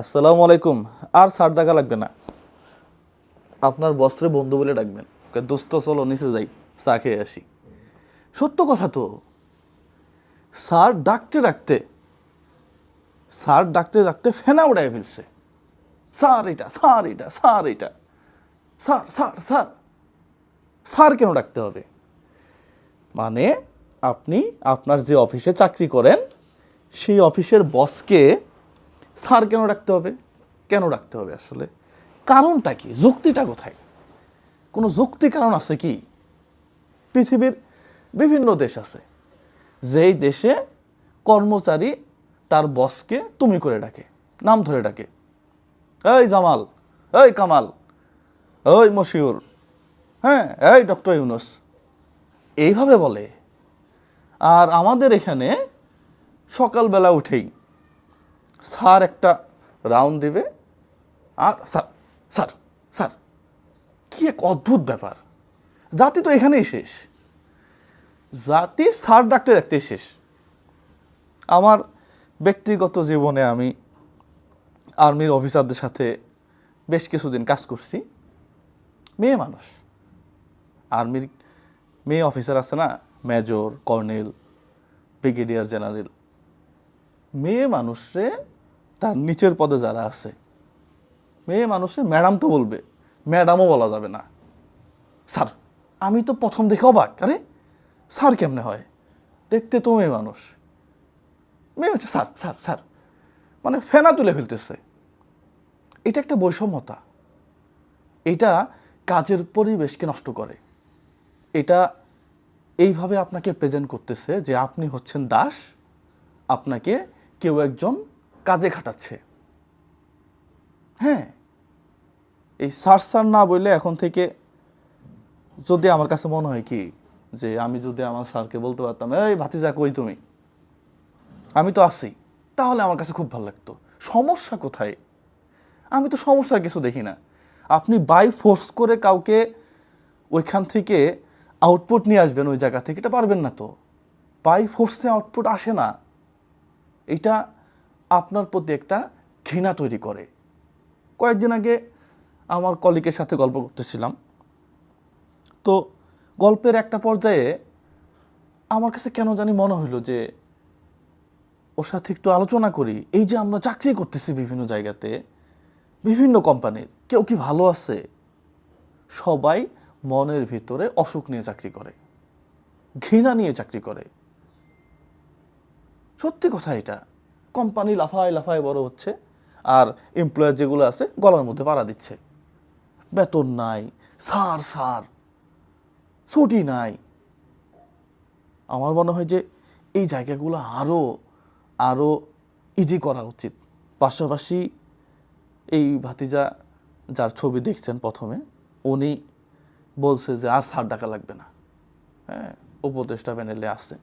আসসালামু আলাইকুম। আর সার ডাকা লাগবে না। আপনার বস্ত্রে বন্ধু বলে ডাকবেন। দোস্ত, চলো নিচে যাই, চা খেয়ে আসি। সত্য কথা তো স্যার ডাকতে ডাকতে স্যার ডাকতে ডাকতে ফেনা উড়াই ফেলছে। স্যার এটা স্যার এটা স্যার এটা। স্যার স্যার স্যার স্যার কেন ডাকতে হবে? মানে আপনি আপনার যে অফিসে চাকরি করেন, সেই অফিসের বসকে স্যার কেন রাখতে হবে? কেন রাখতে হবে আসলে? কারণটা কি? যুক্তিটা কোথায়? কোনো যুক্তি কারণ আছে কি? পৃথিবীর বিভিন্ন দেশ আছে। যেই দেশে কর্মচারী তার বসকে তুমি করে ডাকে, নাম ধরে ডাকে। এই জামাল, এই কামাল ওই মশিউর হ্যাঁ এই ডক্টর ইউনুস। এইভাবে বলে। আর আমাদের এখানে সকালবেলা উঠেই স্যার একটা রাউন্ড দিবে। আর স্যার স্যার স্যার, কী এক অদ্ভুত ব্যাপার। জাতি তো এখানেই শেষ। জাতি স্যার ডাক্তার দেখতেই শেষ। আমার ব্যক্তিগত জীবনে আমি আর্মির অফিসারদের সাথে বেশ কিছুদিন কাজ করছি। মেয়ে মানুষ। আর্মির মেয়ে অফিসার আছে না? Major, colonel, brigadier general. মেয়ে মানুষে তার নিচের পদে যারা আছে, মেয়ে মানুষে ম্যাডাম তো বলবে, ম্যাডামও বলা যাবে না। স্যার, আমি তো প্রথম দেখে অবাক, আরে স্যার কেমনে হয়? দেখতে তো মেয়ে মানুষ। মেয়ে হচ্ছে স্যার স্যার স্যার মানে ফেনা তুলে ফেলতেছে। এটা একটা বৈষম্যতা। এটা কাজের পরিবেশকে নষ্ট করে। এটা এইভাবে আপনাকে প্রেজেন্ট করতেছে যে আপনি হচ্ছেন দাস, আপনাকে কেউ একজন কাজে খাটাচ্ছে। হ্যাঁ এই সার সার না বললে এখন থেকে যদি আমার কাছে মনে হয় কি, যে আমি যদি আমার স্যারকে বলতে পারতাম, এই ভাতিজা, কই তুমি? আমি তো আছি, তাহলে আমার কাছে খুব ভালো লাগতো। সমস্যা কোথায়? আমি তো সমস্যার কিছু দেখি না। আপনি বাই ফোর্স করে কাউকে ওইখান থেকে আউটপুট নিয়ে আসবেন ওই জায়গা থেকে, এটা পারবেন না তো। বাই ফোর্সে আউটপুট আসে না। এটা আপনার প্রতি একটা ঘৃণা তৈরি করে। কয়েকদিন আগে আমার কলিকের সাথে গল্প করতেছিলাম। তো গল্পের একটা পর্যায়ে আমার কাছে কেন জানি মনে হইল যে, ওর সাথে একটু আলোচনা করি। এই যে আমরা চাকরি করতেছি বিভিন্ন জায়গাতে, বিভিন্ন কোম্পানির, কেউ কি ভালো আছে? সবাই মনের ভিতরে অসুখ নিয়ে চাকরি করে, ঘৃণা নিয়ে চাকরি করে। সত্যি কথা এটা। কোম্পানি লাফায় লাফায় বড় হচ্ছে আর এমপ্লয়ার যেগুলো আছে গলার মধ্যে পাড়া দিচ্ছে। বেতন নাই, সার সার, ছুটি নাই। আমার মনে হয় যে এই জায়গাগুলো আরও আরও ইজি করা উচিত। পাশাপাশি এই ভাতিজা যার ছবি দেখছেন প্রথমে, উনি বলছে যে আর সার ডাকা লাগবে না। হ্যাঁ উপদেষ্টা প্যানেলে আছে।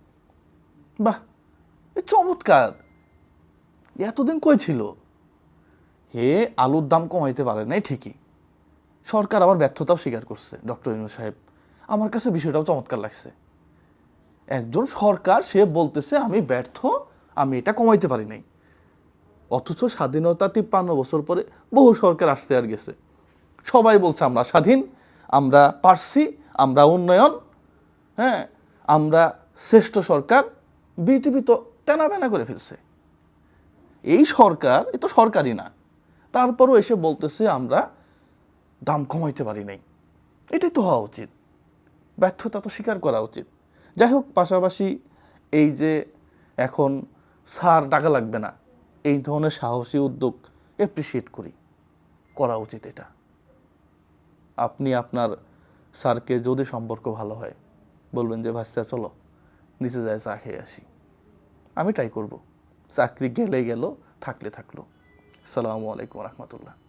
বাহ চমৎকার। এতদিন কই ছিল? হে, আলুর দাম কমাইতে পারে নাই ঠিকই। সরকার আবার ব্যর্থতাও স্বীকার করছে, ডক্টর ইনু সাহেব। আমার কাছে বিষয়টাও চমৎকার লাগছে। একজন সরকার, সে বলতেছে, আমি ব্যর্থ, আমি এটা কমাইতে পারি নাই। অথচ স্বাধীনতা তিপ্পান্ন বছর পরে বহু সরকার আসতে আর গেছে। সবাই বলছে, আমরা স্বাধীন, আমরা পারছি, আমরা উন্নয়ন হ্যাঁ আমরা শ্রেষ্ঠ সরকার। বিটিপি তো তেনা বেনা করে ফেলছে। এই সরকার, এ তো সরকারই না। তারপরও এসে বলতেছে আমরা দাম কমাইতে পারি নাই। এটাই তো হওয়া উচিত। ব্যর্থতা তো স্বীকার করা উচিত। যাই হোক, পাশাপাশি এই যে এখন সার টাকা লাগবে না, এই ধরনের সাহসী উদ্যোগ অ্যাপ্রিসিয়েট করি। করা উচিত এটা। আপনি আপনার স্যারকে যদি সম্পর্ক ভালো হয়, বলবেন যে ভাস্তা চলো, নিচে যায় চা খেয়ে আসি। আমি ট্রাই করব। চাকরি গেলে গেল থাকলে থাকল। সালামু আলাইকুম রহমতুল্লাহ।